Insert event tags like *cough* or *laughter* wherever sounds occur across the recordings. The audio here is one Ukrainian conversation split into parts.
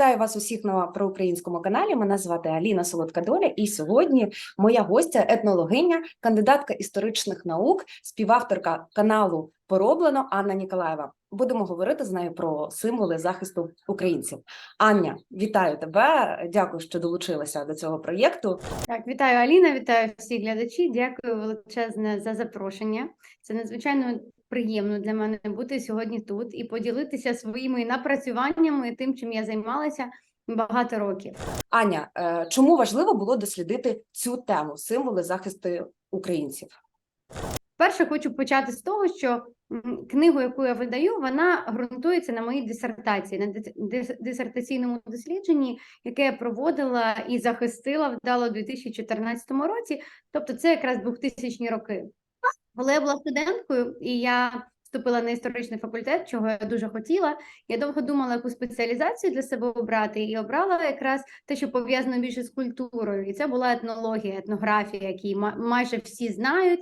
Вітаю вас усіх на проукраїнському каналі. Мене звати Аліна Солодка Доля, і сьогодні моя гостя, етнологиня, кандидатка історичних наук, співавторка каналу Пороблено Анна Ніколаєва. Будемо говорити з нею про символи захисту українців. Аня, вітаю тебе! Дякую, що долучилася до цього проєкту. Так, вітаю Аліна, вітаю всіх глядачі. Дякую величезне за запрошення. Це надзвичайно приємно для мене бути сьогодні тут і поділитися своїми напрацюваннями, тим, чим я займалася багато років. Аня, е, чому важливо було дослідити цю тему символи захисту українців? Перше, хочу почати з того, що книгу, яку я видаю, вона ґрунтується на моїй дисертації, на дис- дис- дисертаційному дослідженні, яке я проводила і захистила вдало у 2014 році. Тобто, це якраз 2000 роки. Коли я була студенткою, і я вступила на історичний факультет, чого я дуже хотіла. Я довго думала, яку спеціалізацію для себе обрати, і обрала якраз те, що пов'язано більше з культурою. І це була етнологія, етнографія, які ма- майже всі знають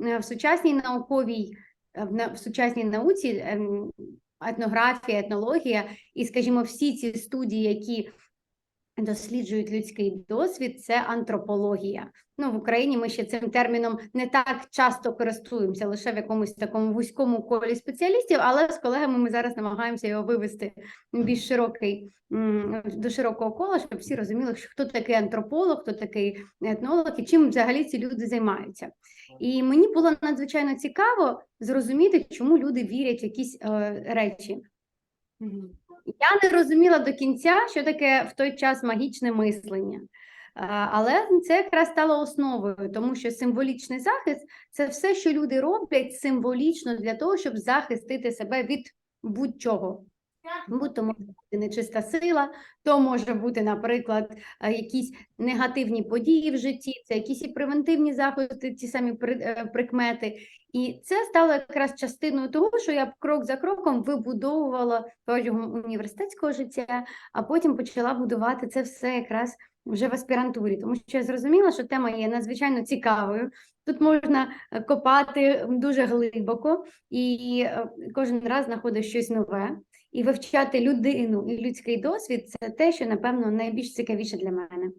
Е, в сучасній науковій, е, в сучасній науці ем, етнографія, етнологія, і, скажімо, всі ці студії, які досліджують людський досвід, це антропологія. Ну, в Україні ми ще цим терміном не так часто користуємося, лише в якомусь такому вузькому колі спеціалістів, але з колегами ми зараз намагаємося його вивести більш широкий до широкого кола, щоб всі розуміли, що хто такий антрополог, хто такий етнолог і чим взагалі ці люди займаються. І мені було надзвичайно цікаво зрозуміти, чому люди вірять в якісь е, речі. Я не розуміла до кінця, що таке в той час магічне мислення. Але це якраз стало основою, тому що символічний захист це все, що люди роблять символічно для того, щоб захистити себе від будь-чого. Будь-то може бути нечиста сила, то може бути, наприклад, е, якісь негативні події в житті, це якісь і превентивні заходи, ті самі е, прикмети. І це стало якраз частиною того, що я крок за кроком вибудовувала протягом університетського життя, а потім почала будувати це все якраз вже в аспірантурі, тому що я зрозуміла, що тема є надзвичайно цікавою. Тут можна е, копати дуже глибоко, і кожен раз знаходиш щось нове. І вивчати людину і людський досвід це те, що напевно найбільш цікавіше для мене.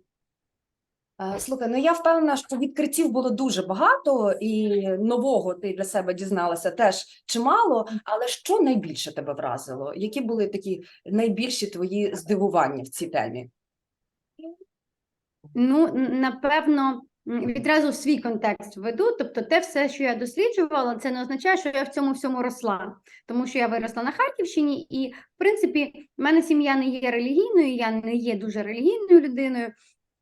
Е, Слухай, ну я впевнена, що відкриттів було дуже багато, і нового ти для себе дізналася теж чимало. Але що найбільше тебе вразило? Які були такі найбільші твої здивування в цій темі? Ну, напевно, відразу в свій контекст веду. Тобто, те все, що я досліджувала, це не означає, що я в цьому всьому росла, тому що я виросла на Харківщині, і в принципі, в мене сім'я не є релігійною, я не є дуже релігійною людиною.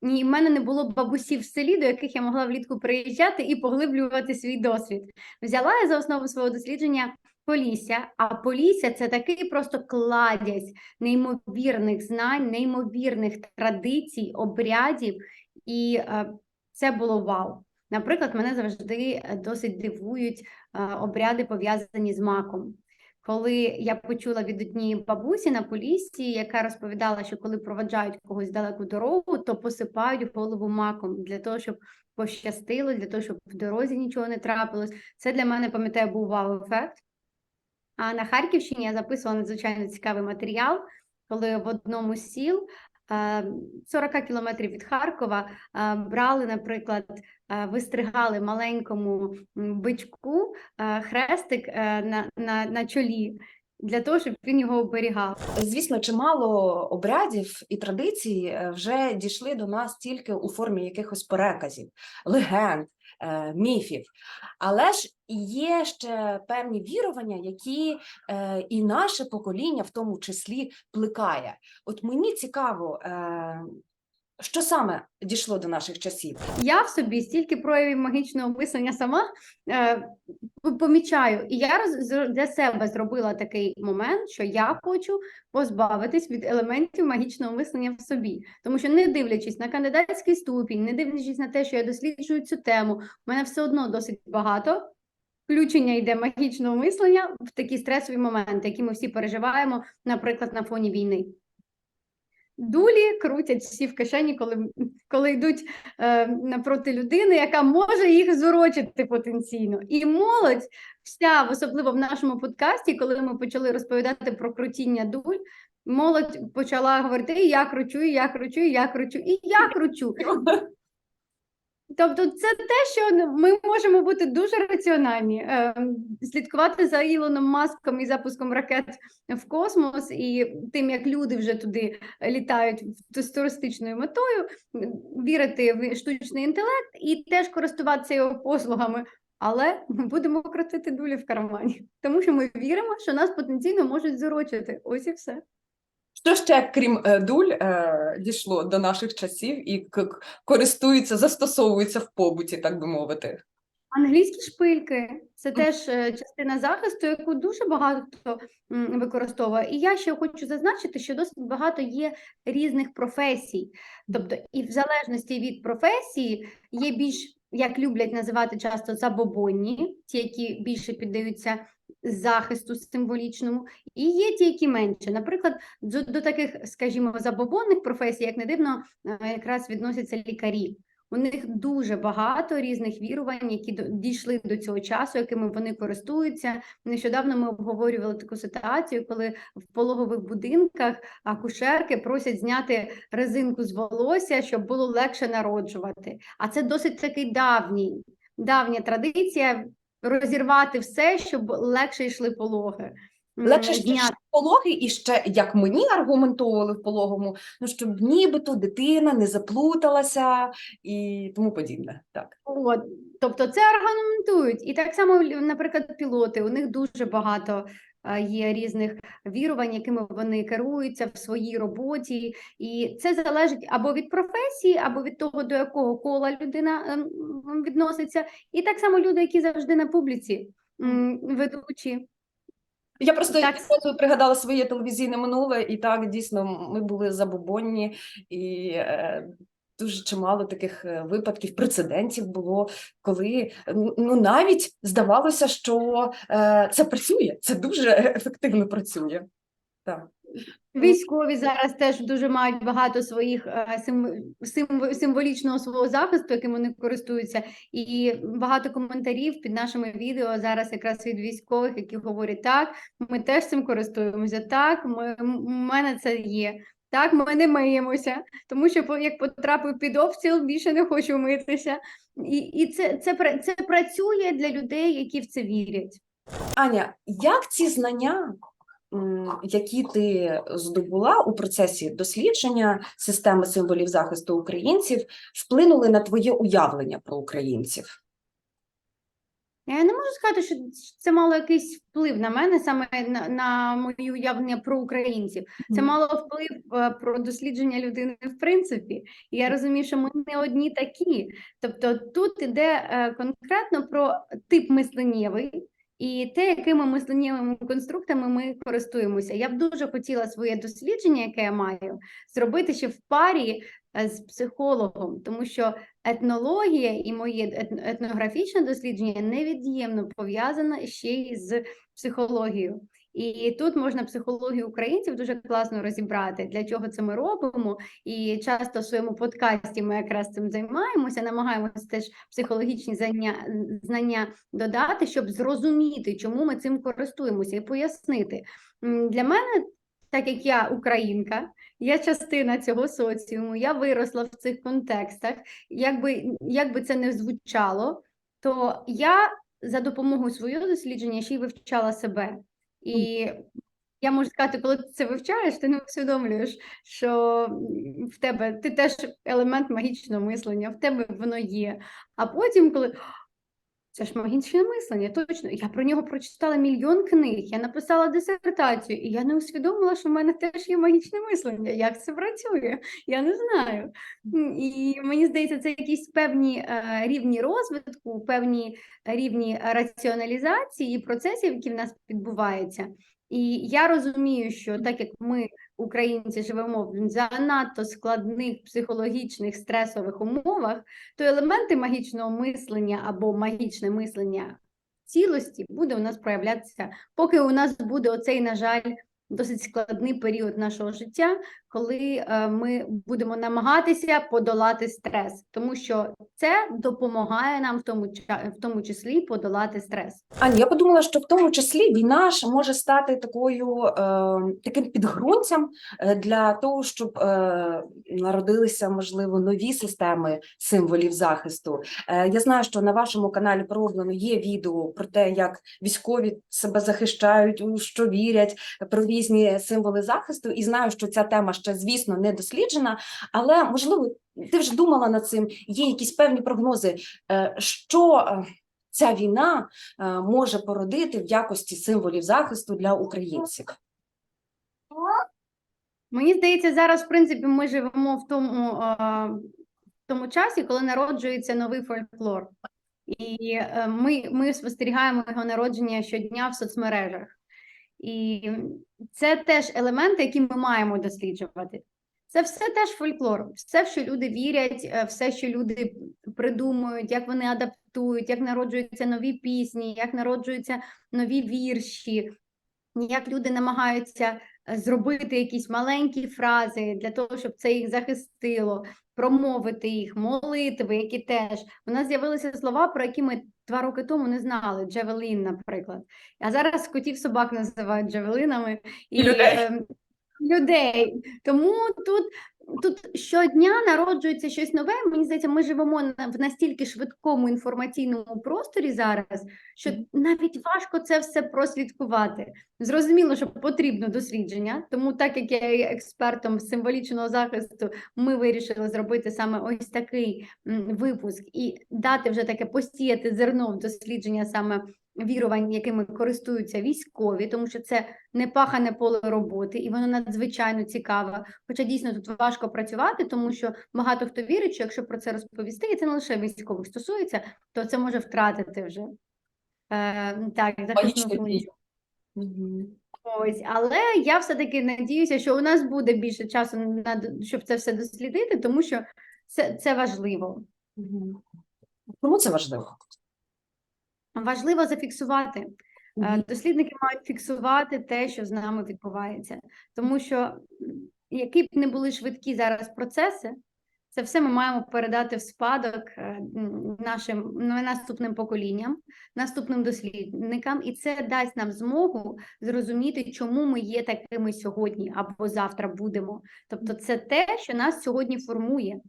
І в мене не було бабусів в селі, до яких я могла влітку приїжджати і поглиблювати свій досвід. Взяла я за основу свого дослідження Полісся, а Полісся це такий просто кладязь неймовірних знань, неймовірних традицій, обрядів, і е, це було вау. Наприклад, мене завжди е, досить дивують е, обряди, пов'язані з маком. Коли я почула від однієї бабусі на Поліссі, яка розповідала, що коли проведжають когось далеку дорогу, то посипають голову маком для того, щоб пощастило, для того, щоб в дорозі нічого не трапилось. Це для мене, пам'ятаю, був вау-ефект. А на Харківщині я записувала надзвичайно цікавий матеріал, коли в одному з сіл 40 кілометрів від Харкова е, брали, наприклад, е, вистригали маленькому бичку е, хрестик на, на, на чолі для того, щоб він його оберігав. Звісно, чимало обрядів і традицій вже дійшли до нас тільки у формі якихось переказів, легенд, міфів. Але ж є ще певні вірування, які е, і наше покоління в тому числі плекає. От мені цікаво, е, що саме дійшло до наших часів. Я в собі стільки проявів магічного мислення сама е, помічаю, і я для себе зробила такий момент, що я хочу позбавитись від елементів магічного мислення в собі, тому що не дивлячись на кандидатський ступінь, не дивлячись на те, що я досліджую цю тему, в мене все одно досить багато. Включення йде магічного мислення в такі стресові моменти, які ми всі переживаємо, наприклад, на фоні війни. Дулі крутять всі в кишені, коли, коли йдуть е, напроти людини, яка може їх зурочити потенційно. І молодь, вся, особливо в нашому подкасті, коли ми почали розповідати про крутіння дуль, молодь почала говорити: я кручу, я кручу, я кручу, і я кручу. *laughs* Тобто, це те, що ми можемо бути дуже раціональні, е, слідкувати за Ілоном Маском і запуском ракет в космос, і тим, як люди вже туди літають з туристичною метою, вірити в штучний інтелект і теж користуватися його послугами. Але ми будемо крутити дулі в кармані, тому що ми віримо, що нас потенційно можуть зорочити. Ось і все. Що ще, крім е, дуль, е, дійшло до наших часів і к- к- користується, застосовується в побуті, так би мовити? Англійські шпильки це теж е, частина захисту, яку дуже багато хто використовує. І я ще хочу зазначити, що досить багато є різних професій. Тобто, і в залежності від професії є більш, як люблять називати часто, забобонні, ті, які більше піддаються захисту символічному, і є ті, які менше. Наприклад, до, до таких, скажімо, забобонних професій, як не дивно, е, якраз відносяться лікарі. У них дуже багато різних вірувань, які дійшли до цього часу, якими вони користуються. Нещодавно ми обговорювали таку ситуацію, коли в пологових будинках акушерки просять зняти резинку з волосся, щоб було легше народжувати. А це досить такий давній, давня традиція розірвати все, щоб легше йшли пологи. Легше ж пологи, і ще, як мені аргументовували в пологому, ну щоб нібито дитина не заплуталася і тому подібне. Так. От, тобто це аргументують. І так само, наприклад, пілоти, у них дуже багато є різних вірувань, якими вони керуються в своїй роботі. І це залежить або від професії, або від того, до якого кола людина ем, відноситься. І так само люди, які завжди на публіці, ведучі. Я просто Так. пригадала своє телевізійне минуле, і так дійсно ми були забобонні, і е, дуже чимало таких е, випадків, прецедентів було, коли ну навіть здавалося, що е, це працює, це дуже ефективно працює. Так. Військові зараз теж дуже мають багато своїх е, сим- сим- символічного свого захисту, яким вони користуються, і багато коментарів під нашими відео зараз якраз від військових, які говорять, так, ми теж цим користуємося, так, ми, у мене це є. Так, ми не миємося, тому що як потрапив під обстріл, більше не хочу митися. І, і це, це, це працює для людей, які в це вірять. Аня, як ці знання, які ти здобула у процесі дослідження системи символів захисту українців, вплинули на твоє уявлення про українців? Я не можу сказати, що це мало якийсь вплив на мене, саме на, на мої уявлення про українців. Це мало вплив е, про дослідження людини в принципі. І я розумію, що ми не одні такі. Тобто тут іде е, конкретно про тип мисленнєвий і те, якими мисленнєвими конструктами ми користуємося. Я б дуже хотіла своє дослідження, яке я маю, зробити ще в парі е, з психологом, тому що етнологія і моє етнографічне дослідження невід'ємно пов'язане ще й з психологією. І тут можна психологію українців дуже класно розібрати, для чого це ми робимо. І часто в своєму подкасті ми якраз цим займаємося, намагаємося теж психологічні знання додати, щоб зрозуміти, чому ми цим користуємося, і пояснити. Для мене, так як я українка, я частина цього соціуму, я виросла в цих контекстах. Якби, якби це не звучало, то я за допомогою свого дослідження ще й вивчала себе. І я можу сказати, коли ти це вивчаєш, ти не усвідомлюєш, що в тебе ти теж елемент магічного мислення, в тебе воно є. А потім, коли це ж магічне мислення, точно. Я про нього прочитала мільйон книг, я написала дисертацію, і я не усвідомила, що в мене теж є магічне мислення. Як це працює? Я не знаю. І мені здається, це якісь певні е, рівні розвитку, певні рівні раціоналізації процесів, які в нас відбуваються. І я розумію, що так як ми, українці, живемо в занадто складних психологічних стресових умовах, то елементи магічного мислення або магічне мислення цілості буде у нас проявлятися, поки у нас буде оцей, на жаль, досить складний період нашого життя, коли е, ми будемо намагатися подолати стрес, тому що це допомагає нам в тому, в тому числі подолати стрес. Аня, я подумала, що в тому числі війна ж може стати такою е, таким підґрунтям е, для того, щоб е, народилися можливо нові системи символів захисту. Е, я знаю, що на вашому каналі пророблено є відео про те, як військові себе захищають, у що вірять, про різні символи захисту. І знаю, що ця тема ще, звісно, не досліджена, але можливо, ти вже думала над цим. Є якісь певні прогнози, е, що е, ця війна е, може породити в якості символів захисту для українців. Мені здається, зараз, в принципі, ми живемо в тому, в тому часі, коли народжується новий фольклор. І ми, ми спостерігаємо його народження щодня в соцмережах. І це теж елементи, які ми маємо досліджувати. Це все теж фольклор, все, що люди вірять, е, все, що люди придумують, як вони адаптують, як народжуються нові пісні, як народжуються нові вірші, як люди намагаються е, зробити якісь маленькі фрази для того, щоб це їх захистило, промовити їх, молитви, які теж. У нас з'явилися слова, про які ми два роки тому не знали. Джевелін, наприклад. А зараз котів собак називають джевелинами і Людей. ем, людей. Тому тут. Тут щодня народжується щось нове. Мені здається, ми живемо в настільки швидкому інформаційному просторі зараз, що навіть важко це все прослідкувати. Зрозуміло, що потрібно дослідження, тому так як я є експертом символічного захисту, ми вирішили зробити саме ось такий випуск і дати вже таке посіяти зерно в дослідження саме вірувань, якими користуються військові, тому що це непахане поле роботи, і воно надзвичайно цікаве. Хоча дійсно тут важко працювати, тому що багато хто вірить, що якщо про це розповісти, і це не лише військових стосується, то це може втратити вже. Е, так, захисну. Ось, але я все-таки надіюся, що у нас буде більше часу на щоб це все дослідити, тому що це, це важливо. Чому це важливо? Важливо зафіксувати. Е, Дослідники мають фіксувати те, що з нами відбувається, тому що які б не були швидкі зараз процеси, це все ми маємо передати в спадок е, нашим ну, наступним поколінням, наступним дослідникам, і це дасть нам змогу зрозуміти, чому ми є такими сьогодні або завтра будемо. Тобто, це те, що нас сьогодні формує.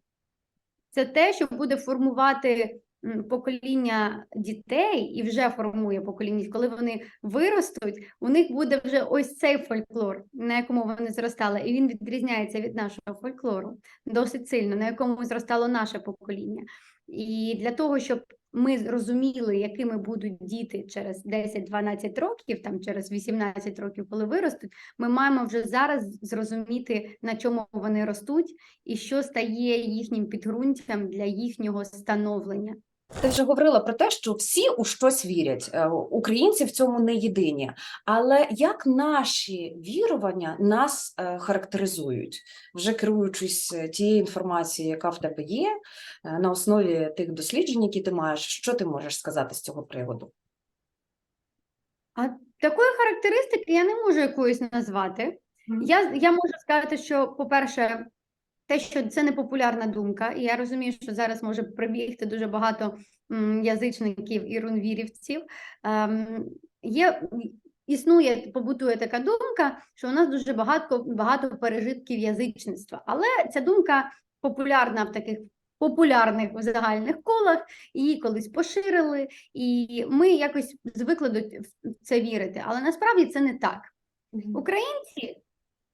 Це те, що буде формувати покоління дітей і вже формує покоління. Коли вони виростуть, у них буде вже ось цей фольклор, на якому вони зростали, і він відрізняється від нашого фольклору досить сильно, на якому зростало наше покоління. І для того, щоб ми розуміли, якими будуть діти через 10-12 років, там через 18 років, коли виростуть, ми маємо вже зараз зрозуміти, на чому вони ростуть, і що стає їхнім підґрунтям для їхнього становлення. Ти вже говорила про те, що всі у щось вірять. Е, Українці в цьому не єдині. Але як наші вірування нас е, характеризують, вже керуючись е, тією інформацією, яка в тебе є, на основі тих досліджень, які ти маєш, що ти можеш сказати з цього приводу? А такої характеристики я не можу якоюсь назвати. Я, я можу сказати, що, по-перше, те, що це не популярна думка, і я розумію, що зараз може прибігти дуже багато язичників і рунвірівців. Ем, є, існує, побутує така думка, що у нас дуже багато, багато пережитків язичництва. Але ця думка популярна в таких популярних в загальних колах, її колись поширили, і ми якось звикли до в це вірити. Але насправді це не так. Українці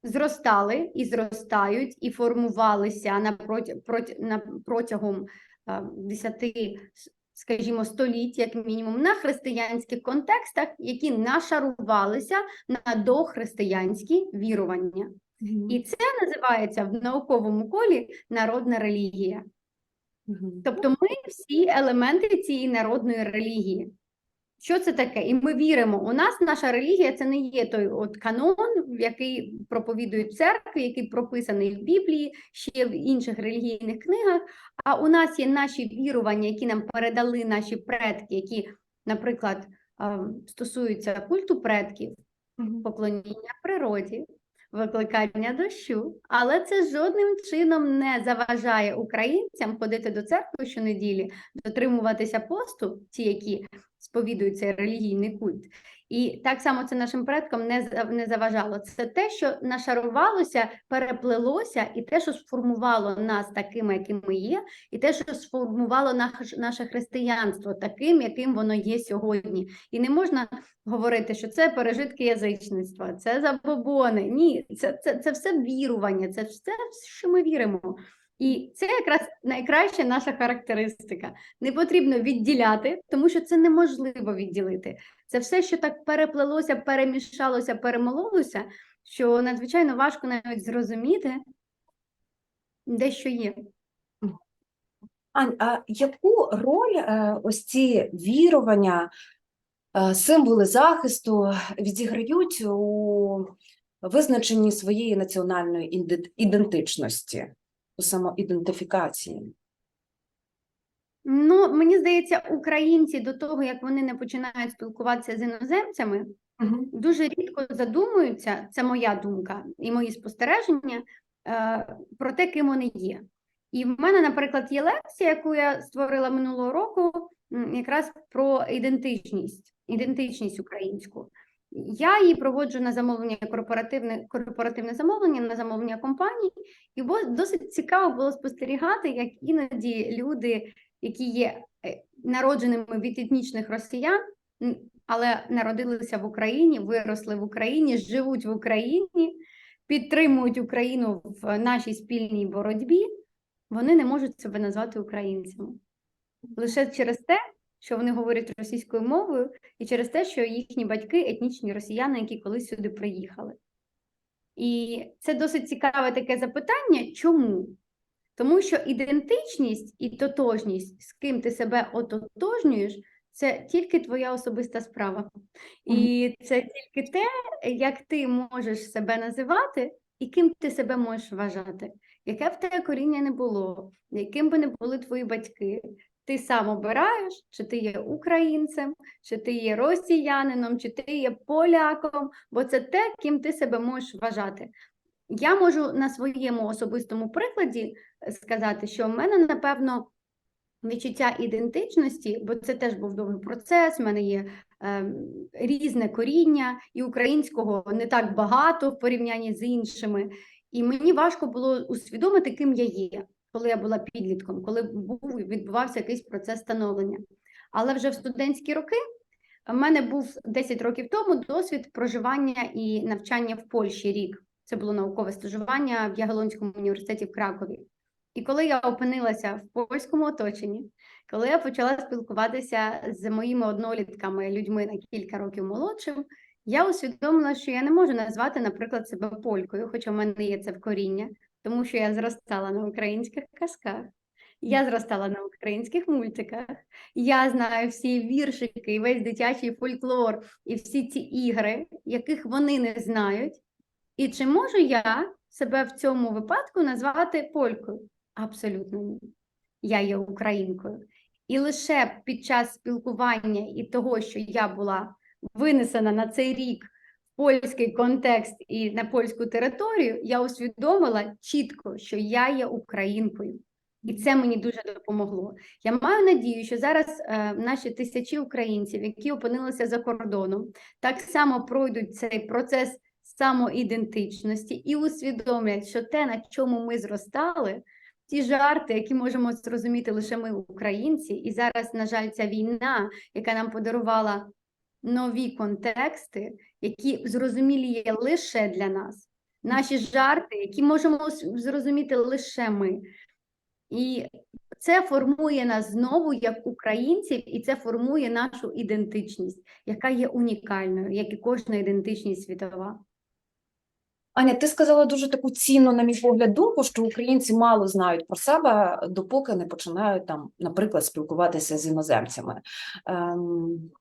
зростали і зростають, і формувалися на на протягом 10, с- скажімо, століть, як мінімум, на християнських контекстах, які нашарувалися на дохристиянські вірування. Мгм. І це називається в науковому колі народна релігія. Тобто ми всі елементи цієї народної релігії. Що це таке? І ми віримо. У нас наша релігія це не є той от канон, який проповідують церкви, який прописаний в Біблії, ще в інших релігійних книгах. А у нас є наші вірування, які нам передали наші предки, які, наприклад, стосуються культу предків, поклоніння природі, викликання дощу, але це жодним чином не заважає українцям ходити до церкви щонеділі, дотримуватися посту, ті, які сповідують цей релігійний культ. І так само це нашим предкам не, не заважало. Це те, що нашарувалося, переплелося, і те, що сформувало нас такими, якими є, і те, що сформувало наш, наше християнство таким, яким воно є сьогодні. І не можна говорити, що це пережитки язичництва, це забобони. Ні, це, це, це все вірування, це все, що ми віримо. І це якраз найкраща наша характеристика. Не потрібно відділяти, тому що це неможливо відділити. Це все, що так переплелося, перемішалося, перемололося, що надзвичайно важко навіть зрозуміти, де що є. Ань, а яку роль е, ось ці вірування, е, символи захисту відіграють у визначенні своєї національної ідентичності, у самоідентифікації? Ну, мені здається, українці до того, як вони не починають спілкуватися з іноземцями, дуже рідко задумуються, це моя думка і мої спостереження е, про те, ким вони є. І в мене, наприклад, є лекція, яку я створила минулого року, якраз про ідентичність, ідентичність українську. Я її проводжу на замовлення корпоративне, корпоративне замовлення, на замовлення компаній, і досить цікаво було спостерігати, як іноді люди, які є е, народженими від етнічних росіян, але народилися в Україні, виросли в Україні, живуть в Україні, підтримують Україну в нашій спільній боротьбі, вони не можуть себе назвати українцями. Лише через те, що вони говорять російською мовою, і через те, що їхні батьки етнічні росіяни, які колись сюди приїхали. І це досить цікаве таке запитання. Чому? Тому що ідентичність і тотожність, з ким ти себе ототожнюєш, це тільки твоя особиста справа. І це тільки те, як ти можеш себе називати і ким ти себе можеш вважати. Яке в тебе коріння не було, яким би не були твої батьки, ти сам обираєш, чи ти є українцем, чи ти є росіянином, чи ти є поляком, бо це те, ким ти себе можеш вважати. Я можу на своєму особистому прикладі е, сказати, що в мене, напевно, відчуття ідентичності, бо це теж був довгий процес, в мене є е, різне коріння, і українського не так багато в порівнянні з іншими. І мені важко було усвідомити, ким я є, коли я була підлітком, коли був відбувався якийсь процес становлення. Але вже в студентські роки в мене був 10 років тому досвід проживання і навчання в Польщі рік. Це було наукове стажування в Ягелонському університеті в Кракові. І коли я опинилася в польському оточенні, коли я почала спілкуватися з моїми однолітками, людьми на кілька років молодшим, я усвідомила, що я не можу назвати, наприклад, себе полькою, хоча в мене є це в коріння, тому що я зростала на українських казках, я зростала на українських мультиках, я знаю всі віршики, і весь дитячий фольклор, і всі ці ігри, яких вони не знають. І чи можу я себе в цьому випадку назвати полькою? Абсолютно ні. Я є українкою. І лише під час спілкування і того, що я була винесена на цей рік польський контекст і на польську територію, я усвідомила чітко, що я є українкою. І це мені дуже допомогло. Я маю надію, що зараз е, наші тисячі українців, які опинилися за кордоном, так само пройдуть цей процес самоідентичності і усвідомлять, що те, на чому ми зростали, ті жарти, які можемо зрозуміти лише ми, українці, і зараз, на жаль, ця війна, яка нам подарувала нові контексти, які зрозумілі є лише для нас, наші жарти, які можемо зрозуміти лише ми. І це формує нас знову як українців, і це формує нашу ідентичність, яка є унікальною, як і кожна ідентичність світова. Аня, ти сказала дуже таку цінну, на мій погляд, думку, що українці мало знають про себе, допоки не починають там, наприклад, спілкуватися з іноземцями. Ем,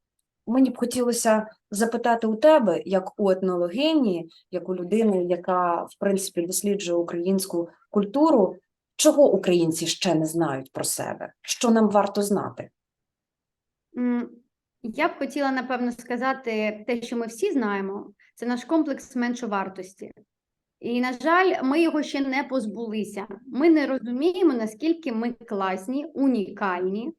мені б хотілося запитати у тебе, як у етнологині, як у людини, яка в принципі досліджує українську культуру, чого українці ще не знають про себе? Що нам варто знати? Я б хотіла, напевно, сказати те, що ми всі знаємо, це наш комплекс меншовартості. І, на жаль, ми його ще не позбулися. Ми не розуміємо, наскільки ми класні, унікальні.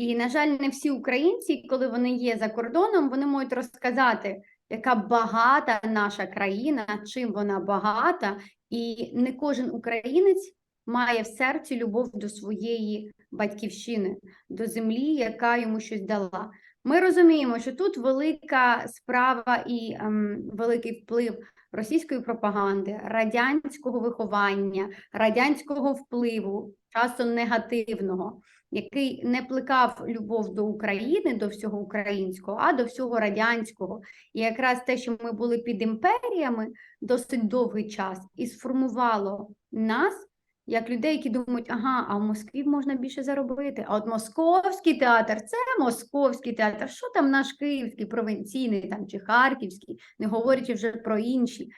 І, на жаль, не всі українці, коли вони є за кордоном, вони можуть розказати, яка багата наша країна, чим вона багата, і не кожен українець має в серці любов до своєї батьківщини, до землі, яка йому щось дала. Ми розуміємо, що тут велика справа і ем, великий вплив російської пропаганди, радянського виховання, радянського впливу, часом негативного, який не плекав любов до України, до всього українського, а до всього радянського. І якраз те, що ми були під імперіями досить довгий час, і сформувало нас як людей, які думають, ага, а в Москві можна більше заробити. А от московський театр це московський театр. Що там наш київський, провінційний там чи харківський, не говорячи вже про інші.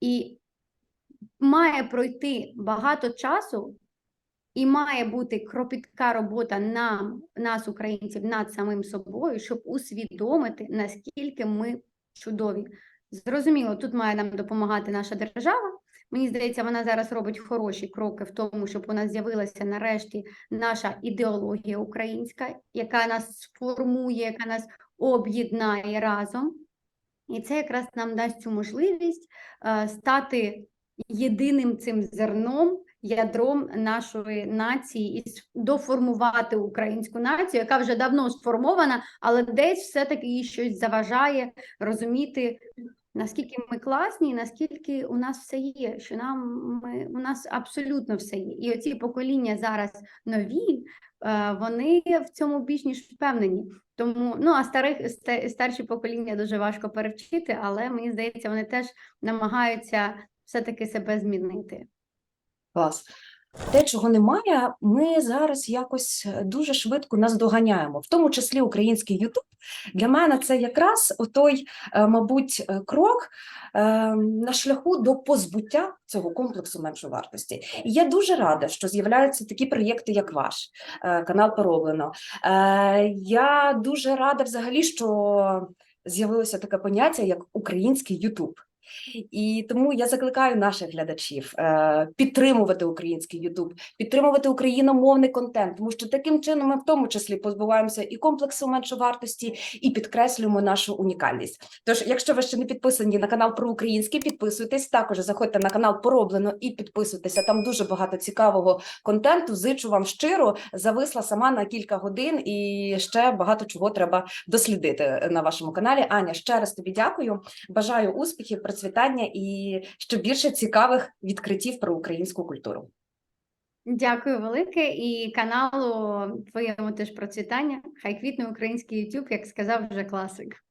І має пройти багато часу, і має бути кропітка робота нам, нас, українців, над самим собою, щоб усвідомити, наскільки ми чудові. Зрозуміло, тут має нам допомагати наша держава. Мені здається, вона зараз робить хороші кроки в тому, щоб у нас з'явилася нарешті наша ідеологія українська, яка нас сформує, яка нас об'єднає разом. І це якраз нам дасть цю можливість е, стати єдиним цим зерном, ядром нашої нації і доформувати українську націю, яка вже давно сформована, але десь все-таки їй щось заважає розуміти, наскільки ми класні, і наскільки у нас все є, що нам ми, у нас абсолютно все є. І оці покоління зараз нові, е, вони в цьому більш ніж впевнені. Тому ну а старих старші покоління дуже важко перевчити, але мені здається, вони теж намагаються все-таки себе змінити. Клас. Те, чого немає, ми зараз якось е, дуже швидко наздоганяємо, в тому числі український Ютуб. Для мене це якраз отой, е, мабуть, е, крок на шляху до позбуття цього комплексу меншовартості. І я дуже рада, що з'являються такі проєкти, як ваш канал Пороблено. Я дуже рада взагалі, що з'явилося таке поняття, як український Ютуб. І тому я закликаю наших глядачів е, підтримувати український Ютуб, підтримувати україномовний контент, тому що таким чином ми в тому числі позбуваємося і комплексу меншовартості, і підкреслюємо нашу унікальність. Тож, якщо ви ще не підписані на канал про український, підписуйтесь. Також заходьте на канал Пороблено і підписуйтеся. Там дуже багато цікавого контенту. Зичу вам щиро. Зависла сама на кілька годин, і ще багато чого треба дослідити на вашому каналі. Аня, ще раз тобі дякую. Бажаю успіхів, процвітання і ще більше цікавих відкриттів про українську культуру. Дякую велике і каналу твоєму теж процвітання. Хай квітне український YouTube, як сказав вже класик.